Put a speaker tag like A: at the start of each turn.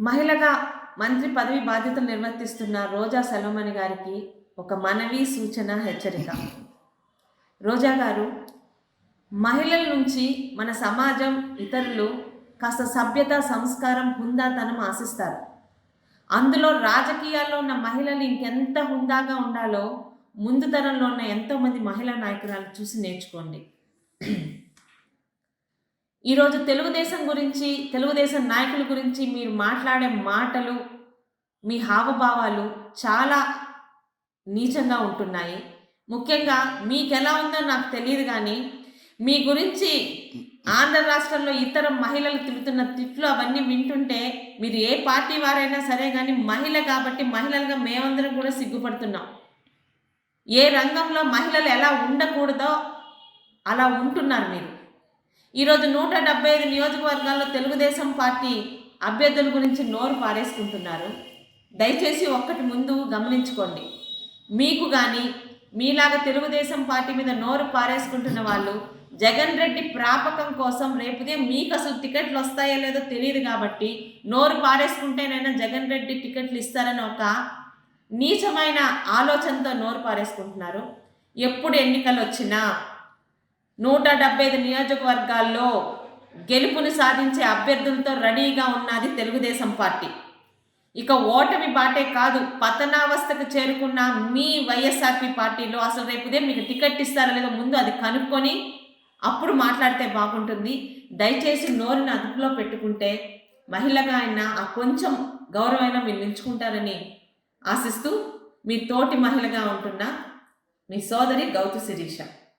A: మహిళగా మంత్రి పదవి బాధ్యతలు నిర్వర్తిస్తున్న రోజా సెల్వమణి గారికి ఒక మనవి సూచన హెచ్చరిక. రోజా గారు మహిళల నుంచి మన సమాజం ఇతరులు కాస్త సభ్యత సంస్కారం హుందాతనం ఆశిస్తారు. అందులో రాజకీయాల్లో ఉన్న మహిళలు ఇంకెంత హుందాగా ఉండాలో ముందు తరంలో ఉన్న ఎంతోమంది మహిళా నాయకురాలు చూసి నేర్చుకోండి. ఈరోజు తెలుగుదేశం గురించి తెలుగుదేశం నాయకుల గురించి మీరు మాట్లాడే మాటలు మీ హావభావాలు చాలా నీచంగా ఉంటున్నాయి. ముఖ్యంగా మీకు ఎలా ఉందో నాకు తెలియదు కానీ మీ గురించి ఆంధ్ర రాష్ట్రంలో ఇతర మహిళలు తిరుగుతున్న తిట్లు అవన్నీ వింటుంటే మీరు ఏ పార్టీ వారైనా సరే కానీ మహిళ కాబట్టి మహిళలుగా మేమందరం కూడా సిగ్గుపడుతున్నాం. ఏ రంగంలో మహిళలు ఎలా ఉండకూడదో అలా ఉంటున్నారు మీరు. ఈరోజు నూట డెబ్బై ఐదు నియోజకవర్గాల్లో తెలుగుదేశం పార్టీ అభ్యర్థుల గురించి నోరు పారేసుకుంటున్నారు. దయచేసి ఒక్కటి ముందు గమనించుకోండి. మీకు కానీ మీలాగా తెలుగుదేశం పార్టీ మీద నోరు పారేసుకుంటున్న వాళ్ళు జగన్ రెడ్డి ప్రాపకం కోసం రేపుదే మీకు అసలు టికెట్లు వస్తాయో లేదో తెలియదు కాబట్టి నోరు పారేసుకుంటేనైనా జగన్ రెడ్డి టికెట్లు ఇస్తారని ఒక నీచమైన ఆలోచనతో నోరు పారేసుకుంటున్నారు. ఎప్పుడు ఎన్నికలు వచ్చినా నూట డెబ్బై ఐదు నియోజకవర్గాల్లో గెలుపుని సాధించే అభ్యర్థులతో రెడీగా ఉన్నది తెలుగుదేశం పార్టీ. ఇక ఓటమి బాటే కాదు పతనావస్థకు చేరుకున్న మీ వైఎస్ఆర్పి పార్టీలో అసలు రేపుదే మీకు టికెట్ ఇస్తారో లేదో ముందు అది కనుక్కొని అప్పుడు మాట్లాడితే బాగుంటుంది. దయచేసి నోరుని అదుపులో పెట్టుకుంటే మహిళగా అయినా ఆ కొంచెం గౌరవమైన మీరు నిలుచుకుంటారని ఆశిస్తూ మీ తోటి మహిళగా ఉంటున్న మీ సోదరి గౌతు శిరీష.